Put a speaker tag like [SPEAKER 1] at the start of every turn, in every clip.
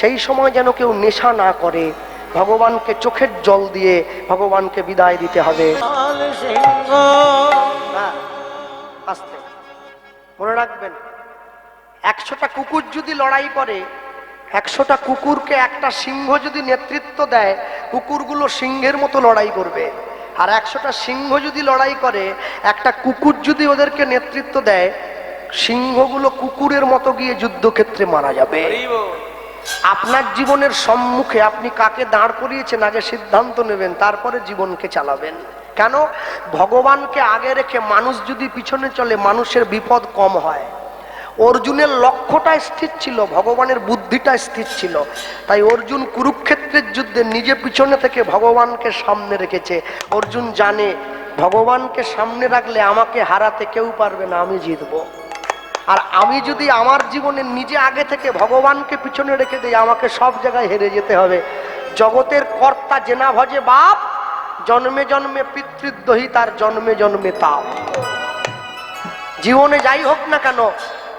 [SPEAKER 1] সেই সময় যেন কেউ নেশা না করে, ভগবানকে চোখের জল দিয়ে ভগবানকে বিদায় দিতে হবে। হ্যাঁ মনে রাখবেন, একশোটা কুকুর যদি লড়াই করে, একশোটা কুকুরকে একটা সিংহ যদি নেতৃত্ব দেয়, কুকুরগুলো সিংহের মতো লড়াই করবে। আর একশোটা সিংহ যদি লড়াই করে, একটা কুকুর যদি ওদেরকে নেতৃত্ব দেয়, সিংহগুলো কুকুরের মতো গিয়ে যুদ্ধক্ষেত্রে মারা যাবে। আপনার জীবনের সম্মুখে আপনি কাকে দাঁড় করিয়েছেন, আগে সিদ্ধান্ত নেবেন, তারপরে জীবনকে চালাবেন। কেন? ভগবানকে আগে রেখে মানুষ যদি পিছনে চলে, মানুষের বিপদ কম হয়। অর্জুনের লক্ষ্যটা স্থির ছিল, ভগবানের বুদ্ধিটা স্থির ছিল। তাই অর্জুন কুরুক্ষেত্রের যুদ্ধে নিজে পিছনে থেকে ভগবানকে সামনে রেখেছে। অর্জুন জানে, ভগবানকে সামনে রাখলে আমাকে হারাতে কেউ পারবে না, আমি জিতবো। আর আমি যদি আমার জীবনে নিজে আগে থেকে ভগবানকে পিছনে রেখে দিই, আমাকে সব জায়গায় হেরে যেতে হবে। জগতের কর্তা জেনা ভজে বাপ, জন্মে জন্মে পিতৃদ্রোহী তার জন্মে জন্মে তাও জীবনে যাই হোক না কেন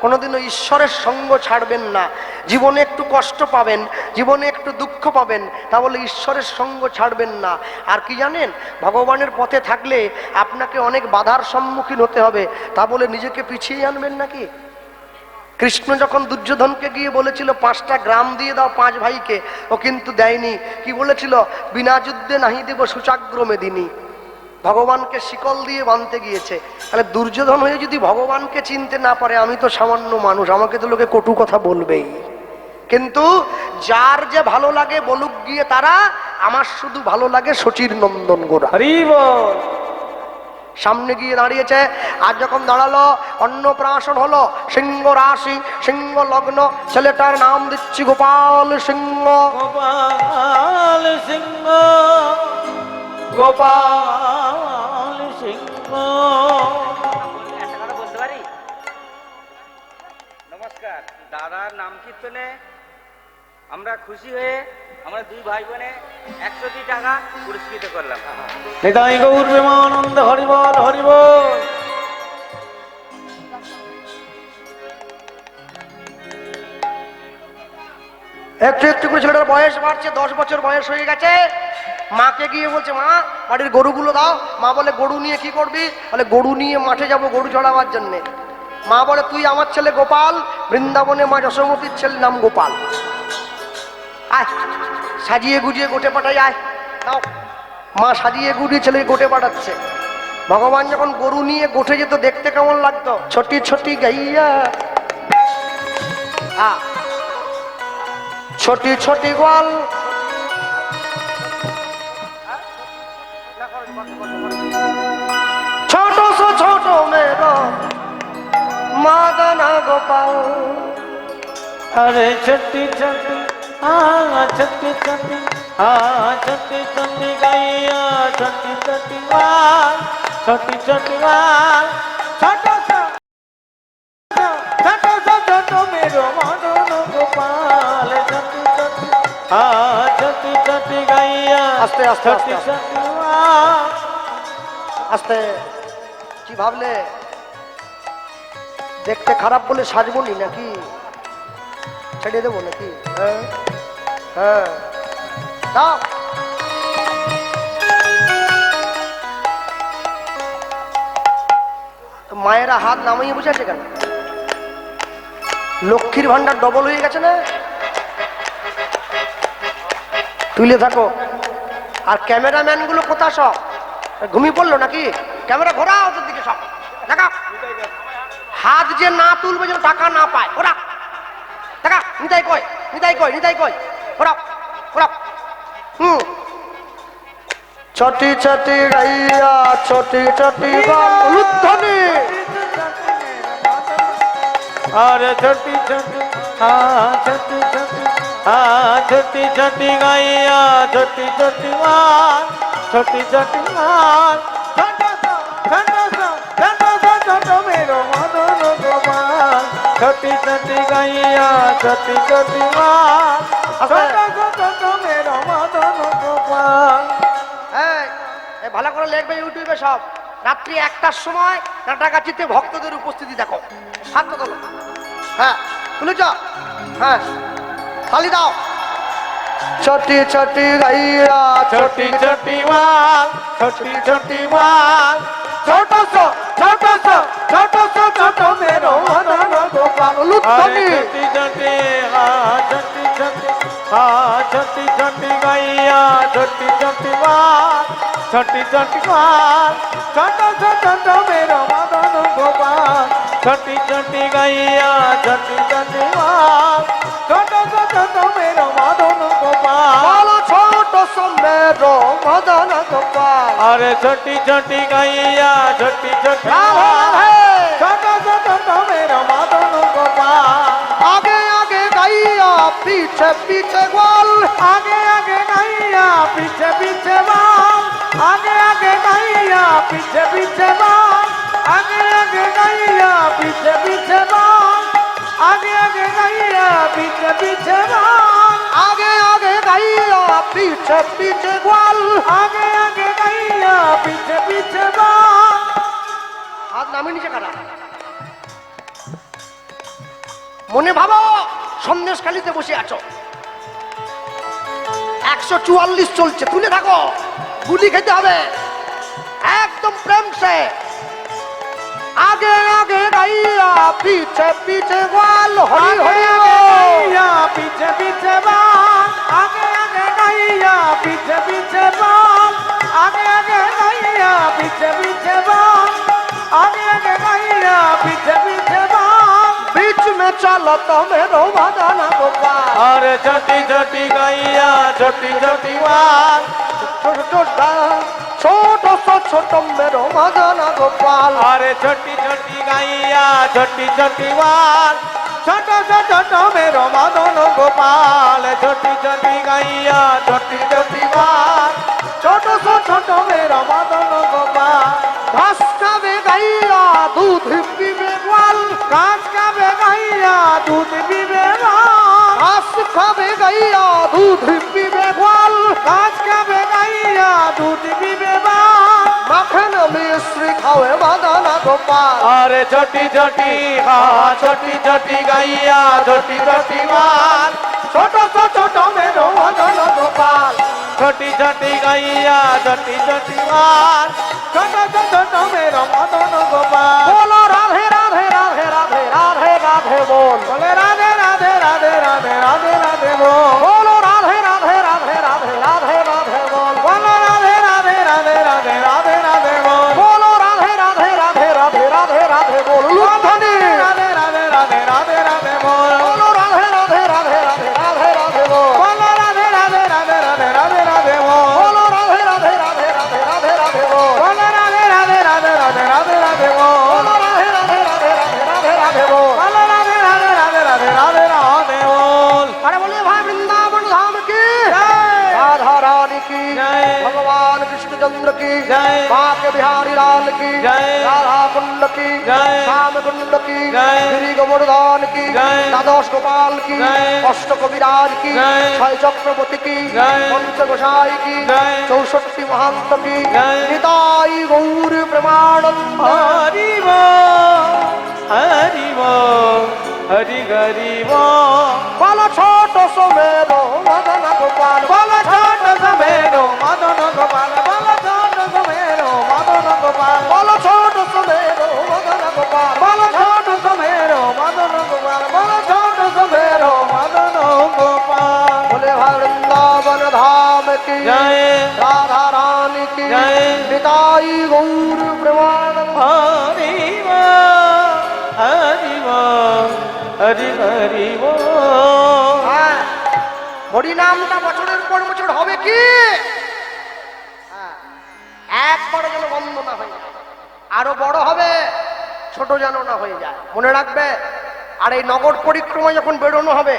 [SPEAKER 1] কোনোদিনও ঈশ্বরের সঙ্গ ছাড়বেন না। জীবনে একটু কষ্ট পাবেন, জীবনে একটু দুঃখ পাবেন, তা বলে ঈশ্বরের সঙ্গ ছাড়বেন না। আর কি জানেন, ভগবানের পথে থাকলে আপনাকে অনেক বাধার সম্মুখীন হতে হবে, তা বলে নিজেকে পিছিয়ে আনবেন নাকি? কৃষ্ণ যখন দুর্যোধনকে গিয়ে বলেছিল, পাঁচটা গ্রাম দিয়ে দাও পাঁচ ভাইকে ও কিন্তু দেয়নি। কি বলেছিল? বিনা যুদ্ধে নাহি দেব সুচাগ্রমে দিনী ভগবানকে শিকল দিয়ে বাঁধতে গিয়েছে। তাহলে দুর্যোধন হয়ে যদি ভগবানকে চিনতে না পারে আমি তো সামান্য মানুষ আমাকে তো লোকে কটু কথা বলবেই। কিন্তু যার যে ভালো লাগে বলুক গিয়ে তারা আমার শুধু ভালো লাগে শচীর নন্দন গোড়া। সামনে গিয়ে দাঁড়িয়েছে আর যখন দাঁড়াল অন্নপ্রাশন হলো সিংহ রাশি সিংহ লগ্ন ছেলেটার নাম দিচ্ছি গোপাল সিংহ।
[SPEAKER 2] গোপাল সিংহ। গোপাল সিংহ।
[SPEAKER 3] একটা কথা বলতে পারি নমস্কার দাদার নাম কীর্তনে আমরা খুশি হয়ে আমরা দুই ভাই বোনে একশোটি টাকা পুরস্কৃত করলাম।
[SPEAKER 2] নিতাই গৌর প্রেমানন্দ হরিবল হরিবল।
[SPEAKER 1] একটু একটু করে ছেলেটার বয়স বাড়ছে দশ বছর বয়স হয়ে গেছে। মাকে গিয়ে বলছে, মা, বাড়ির গরুগুলো দাও। মা বলে, গরু নিয়ে কি করবি? বলে, গরু নিয়ে মাঠে যাব গরু চড়াবার জন্যে। মা বলে, তুই আমার ছেলে গোপাল, বৃন্দাবনে মা যশোমতির ছেলে নাম গোপাল। আয়, সাজিয়ে গুজিয়ে গোটে পাঠাই, আয় দাও মা সাজিয়ে গুজিয়ে ছেলে গোটে পাঠাচ্ছে। ভগবান যখন গরু নিয়ে গোঠে যেত, দেখতে কেমন লাগতো? ছোটি ছোটি গাইয়া। ছোটি ছোটি গোয়াল छोटो सो छोटो मेरा मादना गोपाल।
[SPEAKER 2] अरे छत्ती छत्ती हाँ छत्ती छत्ती हाँ छत्ती छत्ती गैया छत्ती छत्ती वाल छत्ती छत्ती वाल। छोटो सो छोटो सो छोटो मेरो मादना गोपाल छत्ती छत्ती हाँ छत्ती छत्ती गैया
[SPEAKER 1] छत्ती छत्ती আস্তে, কি ভাবলে? দেখতে খারাপ বলে সাজবনি নাকি? ছেড়ে দেবো নাকি? হ্যাঁ হ্যাঁ। মায়েরা হাত নামাইয়ে বুঝে আছে কেন? লক্ষ্মীর ভান্ডার ডবল হয়ে গেছে না? তুলে থাকো। আর ক্যামেরাম্যানগুলো কোথা সব? ঘুমিয়ে পড়ল নাকি? ক্যামেরা ঘোরা ওদের দিকে সব। দেখা। হাত যে না তুলবে যেন টাকা না পায়। ওরা দেখা। নিতাই কয় নিতাই কয় নিতাই কয় ওরা ওরা হুম। ছটি ছটি গাইয়া ছটি ছটি উলুধ্বনি
[SPEAKER 2] আরে ছটি ছটি হ্যাঁ ছটি ছটি। छोटी छोटी गैया छोटी छोटी माल छोटी छोटी माल छोटा सा छोटा सा छोटा सा छोटो मेरो मदन गोपाल छोटी छोटी गैया छोटी छोटी माल छोटा सा छोटो मेरो मदन गोपाल
[SPEAKER 1] এই, এই ভালো করে লিখবে ইউটিউবে সব রাত্রি একটার সময় নাটাকাচিতে ভক্তদের উপস্থিতি দেখো হাত তোলো হ্যাঁ তুলেছ হ্যাঁ তালি দাও ছোটি ছোটি গাইয়া
[SPEAKER 2] ছোটি ছোটি মাল ছোটি ছোটি মাল ছোট সো ছোট সো ছোট সো ছোট মেরো মদন গোপাল
[SPEAKER 1] লুৎফানি।
[SPEAKER 2] আরে ছোটি ছোটি হ্যাঁ ছোটি ছোটি হ্যাঁ ছোটি ছোটি গাইয়া ছোটি ছোটি মাল ছোটি ছোটি মাল ছোট সো ছোট মেরো মদন গোপাল ছটি ছটি গাইয়া ছটি ছটি ছোট ছোট তোমের মাদন গোপাল।
[SPEAKER 1] ছোট সোমের মাদন গোপাল।
[SPEAKER 2] আরে ছটি ছটি গাইয়া ছটি
[SPEAKER 1] ছটি ছোট ছোট তোমের মাদন গোপাল।
[SPEAKER 2] আগে আগে গাইয়া পিছে পিছে গোল আগে আগে গাইয়া পিছে পিছে বাল আগে আগে গাইয়া পিছে পিছে বাল আগে পিছে পিছে বান আগে আগে
[SPEAKER 1] পিছে পিছে বান আগে আগে পিছে
[SPEAKER 2] পিছে আগে আগে পিছে পিছে বান
[SPEAKER 1] হাত নিচে কারা মনে ভাবো সন্দেশখালিতে বসে আছো। একশো চুয়াল্লিশ চলছে তুলে থাকো। গুলি খেতে হবে। একদম প্রেম সে। आगे आगे गैया पीछे
[SPEAKER 2] पीछे
[SPEAKER 1] वाल
[SPEAKER 2] हरी
[SPEAKER 1] हरी
[SPEAKER 2] गैया पीछे पीछे वाल आगे आगे गैया पीछे पीछे वाल आगे आगे गैया पीछे पीछे वाल आगे आगे गैया पीछे पीछे वाल
[SPEAKER 1] बीच में चलो तो मेरो भजन गोपाल
[SPEAKER 2] अरे छोटी छोटी गैया छोटी छोटी वाल छोटा छोटा
[SPEAKER 1] ছোটম্বের ভজনা গোপাল। আরে ছোটি ছোটি
[SPEAKER 2] গাইয়া ছোটি ছোটি বাল ছোট ছোট
[SPEAKER 1] টমের মদন গোপাল। ছোটি ছোটি গাইয়া ছোটি ছোটি
[SPEAKER 2] বাল ছোট ছোট টমের মদন গোপাল। ঘাস খাবে
[SPEAKER 1] গাইয়া, দুধ পিবে গোয়াল। ঘাস খাবে গাইয়া, দুধ
[SPEAKER 2] পিবে ঘাস খাবে গাইয়া, দুধ পিবে গোয়াল। ঘাস
[SPEAKER 1] খাবে গাইয়া, দুধ পিবে মাখন মিশ্রি খাওয়ে বাদান
[SPEAKER 2] গোপাল। আরে ঝটি ঝটি হা ঝটি ঝটি গাইয়া
[SPEAKER 1] ঝটি ঝটি মাল। ছোট ছোট টমেটো
[SPEAKER 2] বাদান
[SPEAKER 1] গোপাল। ঝটি ঝটি
[SPEAKER 2] গাইয়া
[SPEAKER 1] ঝটি ঝটি মাল।
[SPEAKER 2] ছোট
[SPEAKER 1] ছোট টমেটো বাদান গোপাল। বলো
[SPEAKER 2] রাধে
[SPEAKER 1] রাধে রাধে রাধে
[SPEAKER 2] রাধে
[SPEAKER 1] রাধে বল। বলে
[SPEAKER 2] রাধে
[SPEAKER 1] ভগবান কৃষ্ণচন্দ্র কি
[SPEAKER 2] জয়
[SPEAKER 1] বাকে বিহারী লাল
[SPEAKER 2] কি
[SPEAKER 1] জয় রাধা কুণ্ড
[SPEAKER 2] কি
[SPEAKER 1] জয় শ্যাম কুণ্ড
[SPEAKER 2] কি
[SPEAKER 1] জয় শ্রী গোবর্ধন
[SPEAKER 2] কি
[SPEAKER 1] জয় দ্বাদশ গোপাল
[SPEAKER 2] কি
[SPEAKER 1] অষ্ট কবিরাজ কি
[SPEAKER 2] ছয় চক্রবর্তী কি পঞ্চ গোসাই কি চৌষট্টি
[SPEAKER 1] মহান্ত কি নিতাই গৌর প্রমাণ
[SPEAKER 2] হরিব হরিব হরি গরিব বল ছোট সমের মদন গোপাল হ্যাঁ।
[SPEAKER 1] গোপাল বলো ছোট সুমেরো মদন
[SPEAKER 2] গোপাল বলো ছোট সুমেরো মদন গোপাল বলো ছোট সুমেরো মদন
[SPEAKER 1] গোপাল বলো ছোট সুমেরো মদন
[SPEAKER 2] গোপাল
[SPEAKER 1] বলে বৃন্দাবন ধাম
[SPEAKER 2] কি
[SPEAKER 1] জয় রাধা রানী
[SPEAKER 2] কি জয় বিতাই গৌর প্রমাণ হরি হরি
[SPEAKER 1] হরি হরি বছরের পর বছর হবে কি? একবারও যেন বন্ধ না হয়ে যায়। আরও বড় হবে ছোট যেন না হয়ে যায়। মনে রাখবে আর এই নগর পরিক্রমা যখন বেরোনো হবে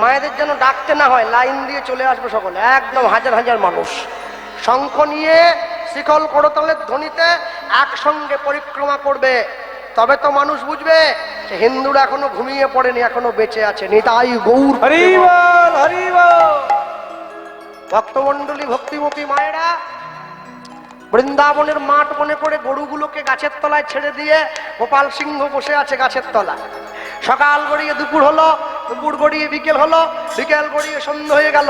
[SPEAKER 1] মায়েদের যেন ডাকতে না হয় লাইন দিয়ে চলে আসবে সকলে একদম হাজার হাজার মানুষ। শঙ্খ নিয়ে শিকল করতালের ধ্বনিতে একসঙ্গে পরিক্রমা করবে। তবে তো মানুষ বুঝবে যে হিন্দুরা এখনও ঘুমিয়ে পড়েনি এখনও বেঁচে আছে। নিতাই গৌর
[SPEAKER 2] হরি বল হরি বল
[SPEAKER 1] ভক্তমণ্ডলী ভক্তিমতী মায়েরা বৃন্দাবনের মাঠ মনে করে গরুগুলোকে গাছের তলায় ছেড়ে দিয়ে গোপাল সিংহ বসে আছে গাছের তলায়। সকাল গড়িয়ে দুপুর হলো, দুপুর গড়িয়ে বিকেল হলো, বিকেল গড়িয়ে সন্ধ্যা হয়ে গেল।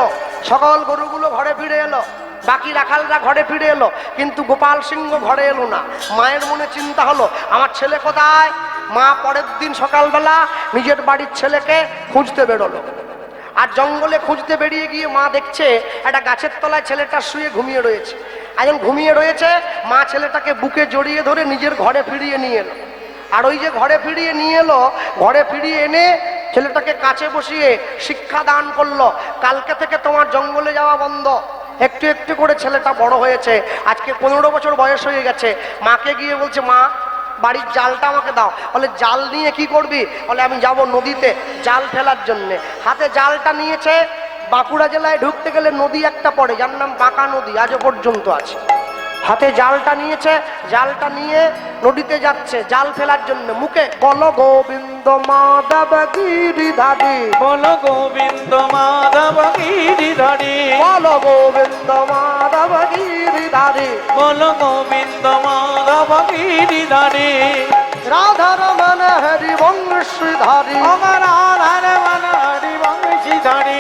[SPEAKER 1] সকল গরুগুলো ঘরে ফিরে এলো। বাকি রাখালরা ঘরে ফিরে এলো, কিন্তু গোপাল সিংহ ঘরে এলো না। মায়ের মনে চিন্তা হলো, আমার ছেলে কোথায়? মা পরের দিন সকালবেলা নিজের বাড়ির ছেলেকে খুঁজতে বেরোলো। আর জঙ্গলে খুঁজতে বেরিয়ে গিয়ে মা দেখছে, একটা গাছের তলায় ছেলেটা শুয়ে ঘুমিয়ে রয়েছে। একজন ঘুমিয়ে রয়েছে, মা ছেলেটাকে বুকে জড়িয়ে ধরে নিজের ঘরে ফিরিয়ে নিয়ে এলো। আর ওই যে ঘরে ফিরিয়ে নিয়ে এলো, ঘরে ফিরিয়ে এনে ছেলেটাকে কাছে বসিয়ে শিক্ষা দান করল। কালকে থেকে তোমার জঙ্গলে যাওয়া বন্ধ। একটু একটু করে ছেলেটা বড় হয়েছে। আজকে পনেরো বছর বয়স হয়ে গেছে। মাকে গিয়ে বলছে, মা, বাড়ির জালটা আমাকে দাও। বলে, জাল নিয়ে কি করবি? বলে, আমি যাব নদীতে জাল ফেলার জন্যে। হাতে জালটা নিয়েছে বাঁকুড়া জেলায় ঢুকতে গেলে নদী একটা পড়ে যার নাম বাঁকা নদী আজও পর্যন্ত আছে। হাতে জালটা নিয়েছে জালটা নিয়ে নদীতে যাচ্ছে জাল ফেলার জন্য। মুখে বল গোবিন্দ মাধব গিরিধারী
[SPEAKER 2] বল গোবিন্দ মাধব গিরিধারী
[SPEAKER 1] বল গোবিন্দ মাধব গিরিধারী
[SPEAKER 2] বল গোবিন্দ মাধব গিরিধারী
[SPEAKER 1] রাধা রমন হরি বংশীধারী
[SPEAKER 2] আমার আধার মন হরি বংশীধারী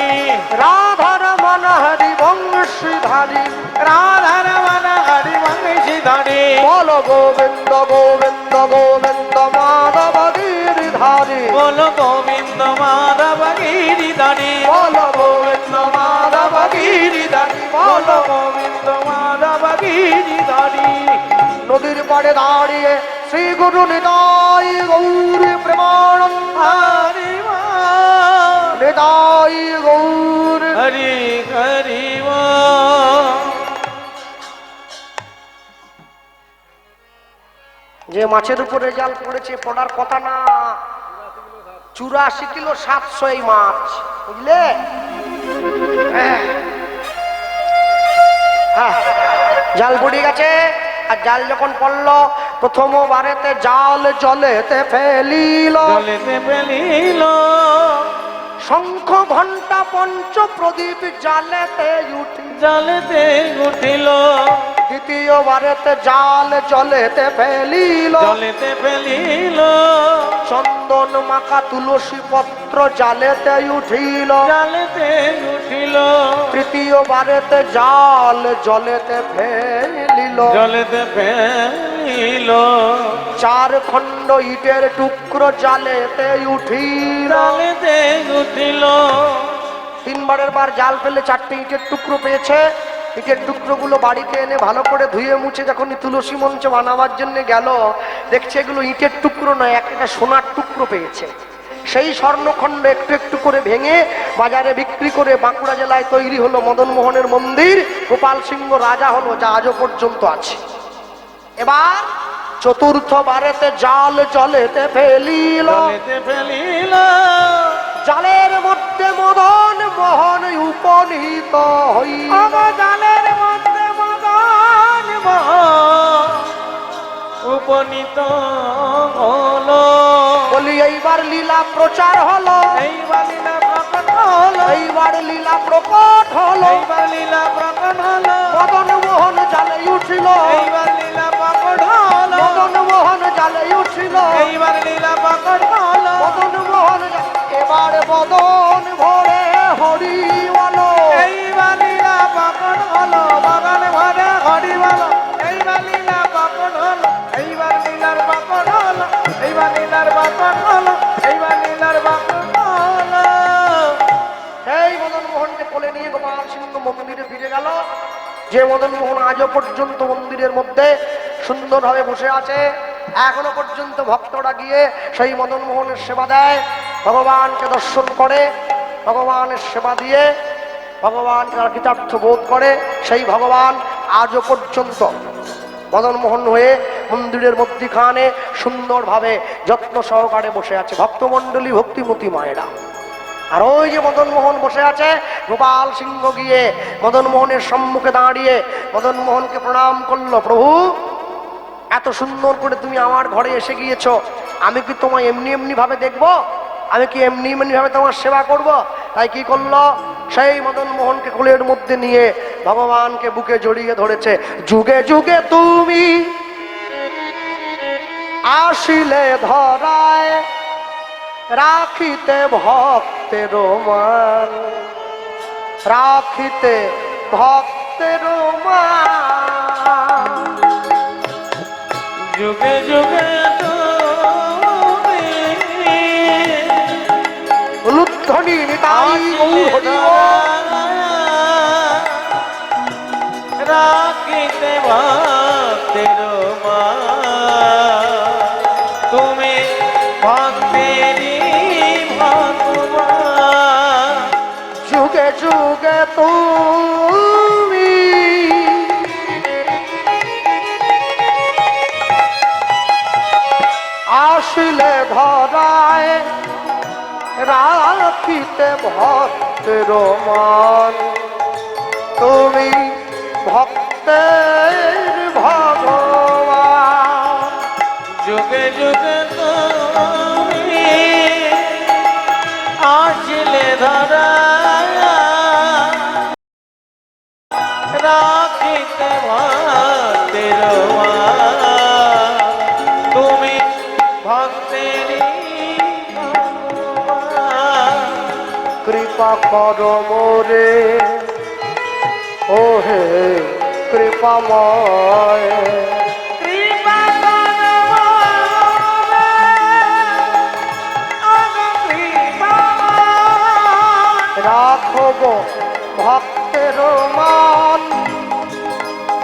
[SPEAKER 1] রাধা রমন হরি বংশীধারী
[SPEAKER 2] রাধার মন হরি বংশীধারী
[SPEAKER 1] বল গোবিন্দ গোবিন্দ গোবিন্দ মাধব গিরিধারী
[SPEAKER 2] বল গোবিন্দ মাধব গিরিধারী
[SPEAKER 1] বল গোবিন্দ মাধব গিরিধারী বল
[SPEAKER 2] বল গোবিন্দ মাধব গিরিধারী
[SPEAKER 1] নদীর পাড়ে দাঁড়িয়ে শ্রী গুরু নিতাই গৌরী
[SPEAKER 2] মা
[SPEAKER 1] নিতাই গৌর।
[SPEAKER 2] হরি হরি
[SPEAKER 1] যে মাছের উপরে জাল পড়েছে পড়ার কথা না। চুরাশি কিলো সাতশো এই মাছ বুঝলে? হ্যাঁ। হ্যাঁ, জাল পড়ে গেছে আর জাল যখন পড়ল প্রথম বারেতে জাল জলেতে ফেলিল।
[SPEAKER 2] জলেতে ফেলিল।
[SPEAKER 1] শঙ্খ ঘণ্টা পঞ্চ প্রদীপ জালেতে উঠি।
[SPEAKER 2] জালেতে উঠিল।
[SPEAKER 1] দ্বিতীয় বারেতে জাল জলেতে ফেলিল।
[SPEAKER 2] জলেতে ফেলিল।
[SPEAKER 1] চন্দন মাখা তুলসী পত্র জালেতে উঠিল।
[SPEAKER 2] জলেতে উঠিল।
[SPEAKER 1] তৃতীয় বারেতে জাল জলেতে ফেলিল।
[SPEAKER 2] জলেতে ফেলিল।
[SPEAKER 1] চার খণ্ড ইটের টুকরো জালেতে উঠিল।
[SPEAKER 2] জলেতে উঠিল।
[SPEAKER 1] তিনবারের বার জাল ফেলে চারটে ইটের টুকরো পেয়েছে। ইটের টুকরোগুলো বাড়িতে এনে ভালো করে ধুয়ে মুছে যখন তুলসী মঞ্চ বানাবার জন্য গেল, দেখছে এগুলো ইটের টুকরো নয়, এক একটা সোনার টুকরো পেয়েছে। সেই স্বর্ণখণ্ড একটু একটু করে ভেঙে বাজারে বিক্রি করে বাঁকুড়া জেলায় তৈরি হলো মদন মোহনের মন্দির। গোপাল সিংহ রাজা হলো, যা আজও পর্যন্ত আছে। এবার চতুর্থ বারেতে জাল জলেতে ফেলিল।
[SPEAKER 2] ফেলিল।
[SPEAKER 1] জালের মধ্যে মদন মোহন উপনীত
[SPEAKER 2] আমার জালের মধ্যে মদন মোহন উপনীত হলো।
[SPEAKER 1] বলি এইবার লীলা প্রচার হলো।
[SPEAKER 2] এইবার লীলা প্রকট হলো।
[SPEAKER 1] এইবার লীলা প্রকট হলো।
[SPEAKER 2] এইবার লীলা প্রকট হলো।
[SPEAKER 1] মদন মোহন জালে উঠিল।
[SPEAKER 2] এইবার লীলা
[SPEAKER 1] ফিরে গেল। যে মদন মোহন আজও পর্যন্ত মন্দিরের মধ্যে সুন্দরভাবে বসে আছে, এখনও পর্যন্ত ভক্তরা গিয়ে সেই মদন মোহনের সেবা দেয়। ভগবানকে দর্শন করে, ভগবানের সেবা দিয়ে, ভগবানকে কৃতার্থ বোধ করে, সেই ভগবান আজও পর্যন্ত মদন মোহন হয়ে মন্দিরের মধ্যিখানে সুন্দরভাবে যত্ন সহকারে বসে আছে। ভক্তমণ্ডলী ভক্তিমতী মায়েরা। আর ওই যে মদন মোহন বসে আছে, গোপাল সিংহ গিয়ে মদন মোহনের সম্মুখে দাঁড়িয়ে মদন মোহনকে প্রণাম করল, প্রভু, এত সুন্দর করে তুমি আমার ঘরে এসে গিয়েছ, আমি কি তোমায় এমনি এমনি ভাবে দেখব? আমি কি এমনি এমনি ভাবে তোমার সেবা করব? তাই কি করল? সেই মদন মোহনকে কোলের মধ্যে নিয়ে ভগবানকে বুকে জড়িয়ে ধরেছে, যুগে যুগে তুমি আসিলে ধরায় রাখিতে ভক্তের মান। রাখিতে ভক্তের মান।
[SPEAKER 2] যুগে যুগে
[SPEAKER 1] লুদ্ধনি নিতাই গৌর মান তুমি ভক্তের ভগবান।
[SPEAKER 2] যুগে যুগে তুমি আসলে ধরা
[SPEAKER 1] কৃপা কর মোরে ও হে কৃপাময়। রাখব ভক্তের মান।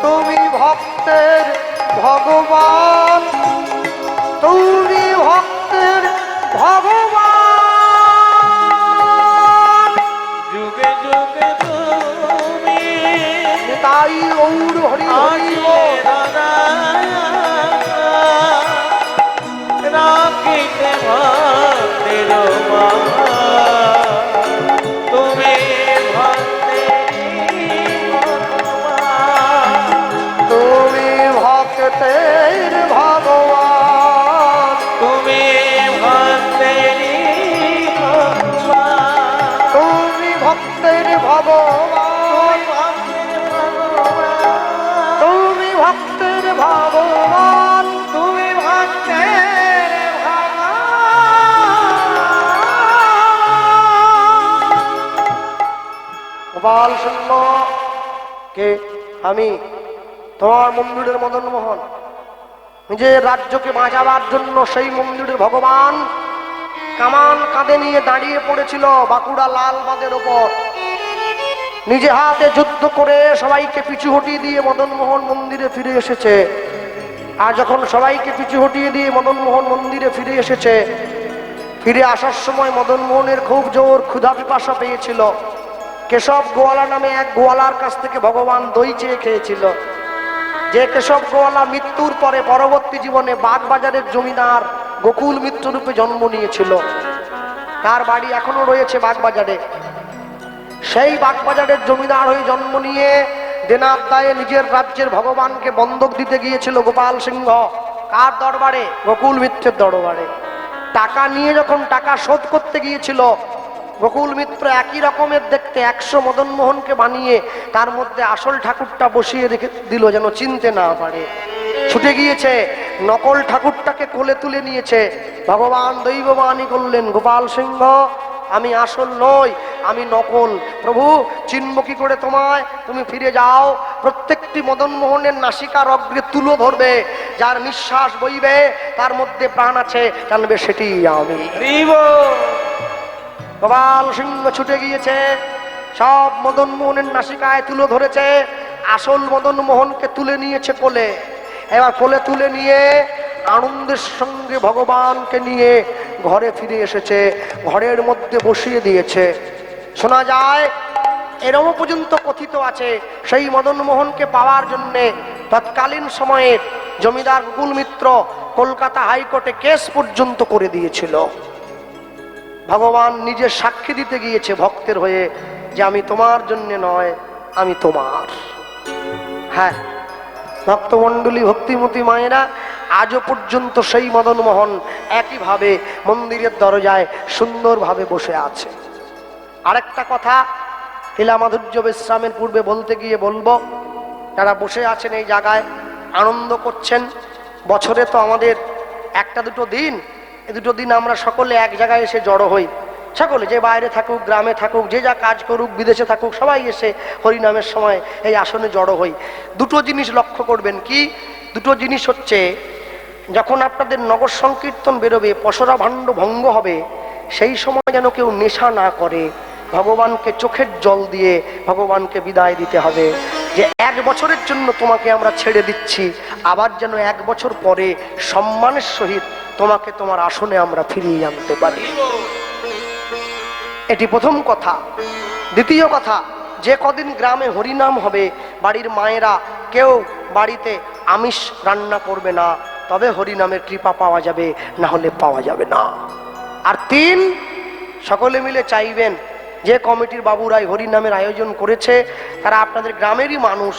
[SPEAKER 1] তুমি ভক্তের ভগবান। কে আমি তোমার মন্দিরের মদন মোহন নিজের রাজ্যকে বাঁচাবার জন্য সেই মন্দিরের ভগবান কামান কাঁধে নিয়ে দাঁড়িয়ে পড়েছিল বাঁকুড়া লাল বাঁধের ওপর। নিজে হাতে যুদ্ধ করে সবাইকে পিছু হটিয়ে দিয়ে মদন মোহন মন্দিরে ফিরে এসেছে। আর যখন সবাইকে পিছু হটিয়ে দিয়ে মদন মোহন মন্দিরে ফিরে এসেছে, ফিরে আসার সময় মদন মোহনের খুব জোর ক্ষুধা পিপাসা পেয়েছিল। কেশব গোয়ালা নামে এক গোয়ালার কাছ থেকে ভগবান দই চেয়ে খেয়েছিল। যে কেশব গোয়ালা মৃত্যুর পরে পরবর্তী জীবনে বাগবাজারের জমিদার গোকুল মিত্র রূপে জন্ম নিয়েছিল। তার বাড়ি এখনও রয়েছে বাগবাজারে। সেই বাগবাজারের জমিদার হয়ে জন্ম নিয়ে দেনার দায়ে নিজের রাজ্যের ভগবানকে বন্ধক দিতে গিয়েছিল গোপাল সিংহ। কার দরবারে? গোকুল মিত্রের দরবারে। টাকা নিয়ে যখন টাকা শোধ করতে গিয়েছিল গোকুল মিত্র একই রকমের দেখতে একশো মদন মোহনকে বানিয়ে তার মধ্যে আসল ঠাকুরটা বসিয়ে রেখে দিল যেন চিনতে না পারে। ছুটে গিয়েছে, নকল ঠাকুরটাকে কোলে তুলে নিয়েছে। ভগবান দৈববাণী করলেন, গোপাল সিংহ, আমি আসল নই, আমি নকল। প্রভু, চিনব কি করে তোমায়? তুমি ফিরে যাও। প্রত্যেকটি মদন মোহনের নাসিকার অগ্রে তুলো ধরবে। যার নিঃশ্বাস বইবে, তার মধ্যে প্রাণ আছে, জানবে সেটি আমি। গোপাল সিংহ ছুটে গিয়েছে। সব মদন মোহনের নাসিকায় তুলে ধরেছে। আসল মদন মোহনকে তুলে নিয়েছে কোলে। এবার কোলে তুলে নিয়ে আনন্দের সঙ্গে ভগবানকে নিয়ে ঘরে ফিরে এসেছে। ঘরের মধ্যে বসিয়ে দিয়েছে। শোনা যায়, এরম পর্যন্ত কথিত আছে, সেই মদন মোহনকে পাওয়ার জন্যে তৎকালীন সময়ে জমিদার গুকুল মিত্র কলকাতা হাইকোর্টে কেস পর্যন্ত করে দিয়েছিল। ভগবান নিজে সাক্ষী দিতে গিয়েছে ভক্তের হয়ে যে আমি তোমার জন্য নয়, আমি তোমার। হ্যাঁ ভক্তমণ্ডলী, ভক্তিমতী মায়েরা, আজও পর্যন্ত সেই মদন মোহন একইভাবে মন্দিরের দরজায় সুন্দরভাবে বসে আছে। আরেকটা কথা, লীলা মাধুর্য বিশ্রামের পূর্বে বলতে গিয়ে বলব, যারা বসে আছেন এই জায়গায়, আনন্দ করছেন। বছরে তো আমাদের একটা দুটো দিন এই দুটো দিন আমরা সকলে এক জায়গায় এসে জড়ো হই। সকলে যে বাইরে থাকুক, গ্রামে থাকুক, যে যা কাজ করুক, বিদেশে থাকুক, সবাই এসে হরিনামের সময় এই আসনে জড়ো হই। দুটো জিনিস লক্ষ্য করবেন কি? দুটো জিনিস হচ্ছে, যখন আপনাদের নগর সংকীর্তন বেরোবে, পশরা ভাণ্ড ভঙ্গ হবে, সেই সময় যেন কেউ নেশা না করে, ভগবানকে চোখের জল দিয়ে ভগবানকে বিদায় দিতে হবে। যে এক বছরের জন্য তোমাকে আমরা ছেড়ে দিচ্ছি, আবার যেন এক বছর পরে সম্মানের সহিত তোমাকে তোমার আসনে আমরা ফিরিয়ে আনতে পারি। এটি প্রথম কথা। দ্বিতীয় কথা, যে কদিন গ্রামে হরিনাম হবে, বাড়ির মায়েরা কেউ বাড়িতে আমিষ রান্না করবে না, তবে হরিনামের কৃপা পাওয়া যাবে, না হলে পাওয়া যাবে না। আর তিন, সকলে মিলে চাইবেন যে কমিটির বাবুরাই হরিনামের আয়োজন করেছে, তারা আপনাদের গ্রামেরই মানুষ।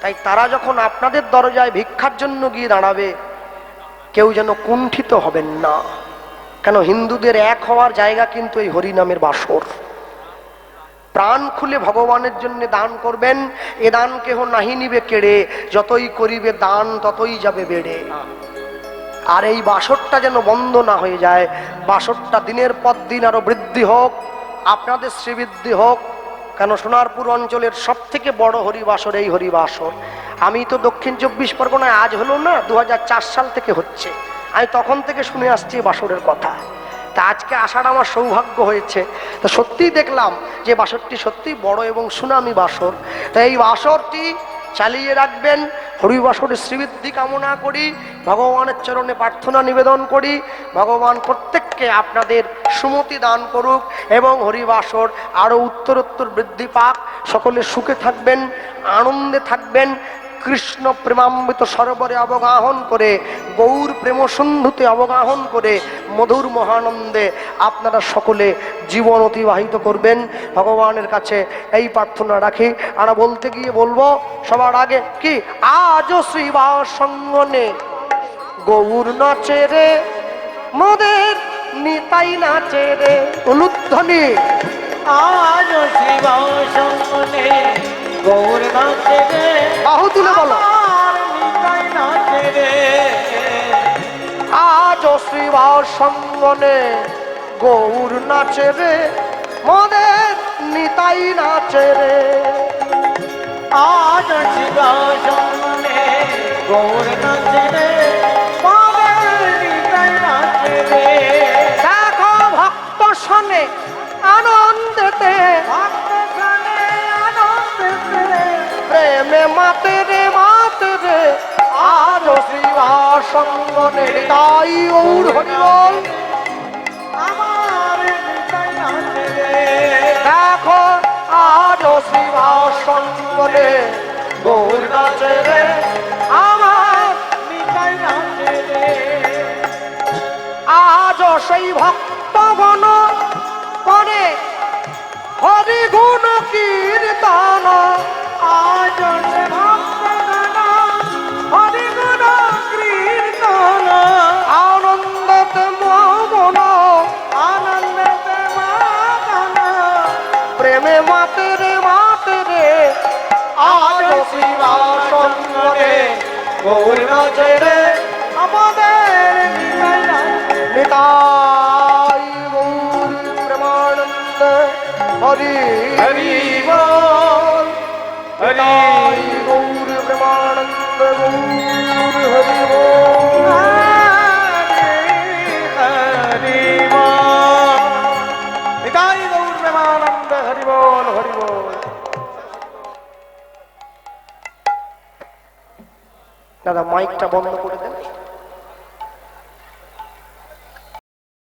[SPEAKER 1] তাই তারা যখন আপনাদের দরজায় ভিক্ষার জন্য গিয়ে দাঁড়াবে, কেউ যেন কুণ্ঠিত হবেন না। কেন হিন্দুদের এক হওয়ার জায়গা কিন্তু এই হরিনামের বাসর। প্রাণ খুলে ভগবানের জন্য দান করবেন, এ দান কেহ নাহি নিবে কেড়ে, যতই করিবে দান ততই যাবে বেড়ে। আর এই বাসরটা যেন বন্ধ না হয়ে যায়, বাসরটা দিনের পর দিন আরও বৃদ্ধি হোক। আপনাদের শ্রীবৃদ্ধি হোক। কেন সোনারপুর অঞ্চলের সব থেকে বড় হরিবাসর এই হরিবাসর? আমি তো দক্ষিণ চব্বিশ পরগনায় আজ হলো না দু হাজার চার সাল থেকে হচ্ছে। আমি তখন থেকে শুনে আসছি বাসরের কথা। তা আজকে আসার আমার সৌভাগ্য হয়েছে। তা সত্যিই দেখলাম যে বাসরটি সত্যি বড় এবং সুনামি বাসর। তা এই বাসরটি চালিয়ে রাখবেন। হরিবাসর শ্রীবৃদ্ধি কামনা করি, ভগবানের চরণে প্রার্থনা নিবেদন করি। ভগবান প্রত্যেককে আপনাদের সুমতি দান করুক এবং হরিবাসর আরও উত্তরোত্তর বৃদ্ধি পাক। সকলে সুখে থাকবেন, আনন্দে থাকবেন। কৃষ্ণ প্রেমামৃত সরোবরে অবগাহন করে, গৌর প্রেম সিন্ধুতে অবগাহন করে, মধুর মহানন্দে আপনারা সকলে জীবন অতিবাহিত করবেন। ভগবানের কাছে এই প্রার্থনা রাখি। আর বলতে গিয়ে বলব, সবার আগে কি? আজও শ্রীবা সঙ্গনে গৌর নাচে রে, মোদের নিতাই নাচে রে
[SPEAKER 2] আজ শিব সঙ্গনে গৌর নাচে রে।
[SPEAKER 1] বাহু তুলে বলো।
[SPEAKER 2] নিতাই নাচে রে।
[SPEAKER 1] আজ শ্রীবা সঙ্গনে গৌর নাচে রে। মোদের নিতাই নাচে রে।
[SPEAKER 2] আজ শিব সঙ্গনে গৌর নাচে রে। আমার নিতাই নাচে রে।
[SPEAKER 1] দেখো ভক্ত শোনে আনন্দেতে।
[SPEAKER 2] ভক্ত
[SPEAKER 1] প্রেমে মাতে রে মাতে রে। আজ শ্রীবা সঙ্গনে তাই গৌর হরিবল দেখো আজ শ্রীবা সঙ্গনে গৌর নাচে রে। আমার
[SPEAKER 2] নিতাই নাচে রে।
[SPEAKER 1] আজ সেই ভক্তগণ করে হরি গুণ কীর্তন গৌর
[SPEAKER 2] আমাদের নিতাই নাচে
[SPEAKER 1] প্রেমানন্দ হরি
[SPEAKER 2] হরি
[SPEAKER 1] দাদা মাইকটা বন্ধ করে দেন।